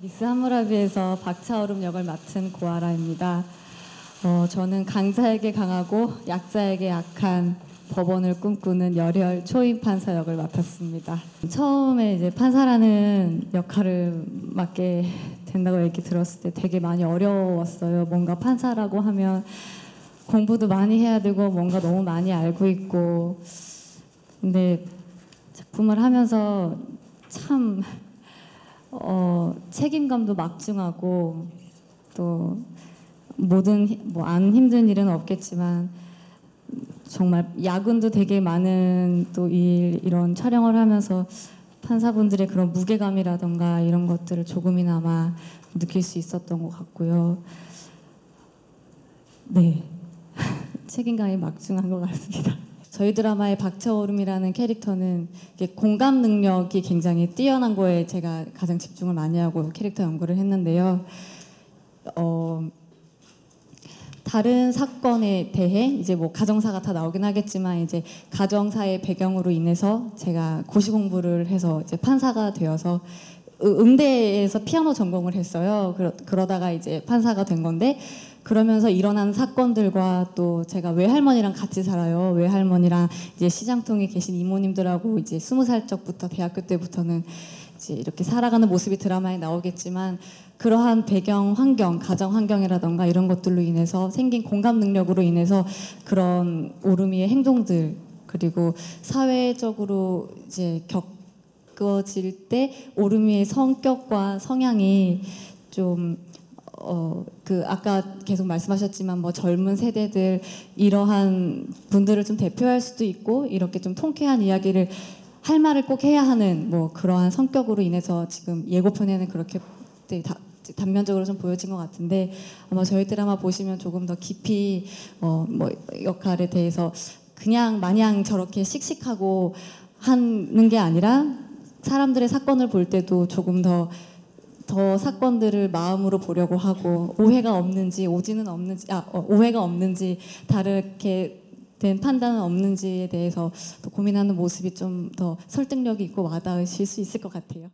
미스 하무라비에서 박차오름 역을 맡은 고아라입니다. 어, 저는 강자에게 강하고 약자에게 약한 법원을 꿈꾸는 열혈 초임 판사 역을 맡았습니다. 처음에 이제 판사라는 역할을 맡게 된다고 얘기 들었을 때 되게 많이 어려웠어요. 뭔가 판사라고 하면 공부도 많이 해야 되고 뭔가 너무 많이 알고 있고 근데 작품을 하면서 참 어, 책임감도 막중하고 또 모든 뭐 안 힘든 일은 없겠지만 정말 야근도 되게 많은 또 일 이런 촬영을 하면서 판사분들의 그런 무게감이라던가 이런 것들을 조금이나마 느낄 수 있었던 것 같고요. 네. 책임감이 막중한 것 같습니다. 저희 드라마의 박차오름이라는 캐릭터는 공감 능력이 굉장히 뛰어난 거에 제가 가장 집중을 많이 하고 캐릭터 연구를 했는데요. 어, 다른 사건에 대해 이제 뭐 가정사가 다 나오긴 하겠지만 이제 가정사의 배경으로 인해서 제가 고시 공부를 해서 이제 판사가 되어서 의- 음대에서 피아노 전공을 했어요. 그러, 그러다가 이제 판사가 된 건데 그러면서 일어난 사건들과 또 제가 외할머니랑 같이 살아요. 외할머니랑 이제 시장통에 계신 이모님들하고 이제 스무 살 적부터 대학교 때부터는 이제 이렇게 살아가는 모습이 드라마에 나오겠지만 그러한 배경 환경, 가정 환경이라던가 이런 것들로 인해서 생긴 공감 능력으로 인해서 그런 오르미의 행동들 그리고 사회적으로 이제 겪어질 때 오르미의 성격과 성향이 좀 어, 그 아까 계속 말씀하셨지만 뭐 젊은 세대들 이러한 분들을 좀 대표할 수도 있고 이렇게 좀 통쾌한 이야기를 할 말을 꼭 해야 하는 뭐 그러한 성격으로 인해서 지금 예고편에는 그렇게 네, 다, 단면적으로 좀 보여진 것 같은데 아마 저희 드라마 보시면 조금 더 깊이 어, 뭐 역할에 대해서 그냥 마냥 저렇게 씩씩하고 하는 게 아니라 사람들의 사건을 볼 때도 조금 더 더 사건들을 마음으로 보려고 하고 오해가 없는지 오지는 없는지 아 어, 오해가 없는지 다르게 된 판단은 없는지에 대해서 더 고민하는 모습이 좀 더 설득력이 있고 와닿으실 수 있을 것 같아요.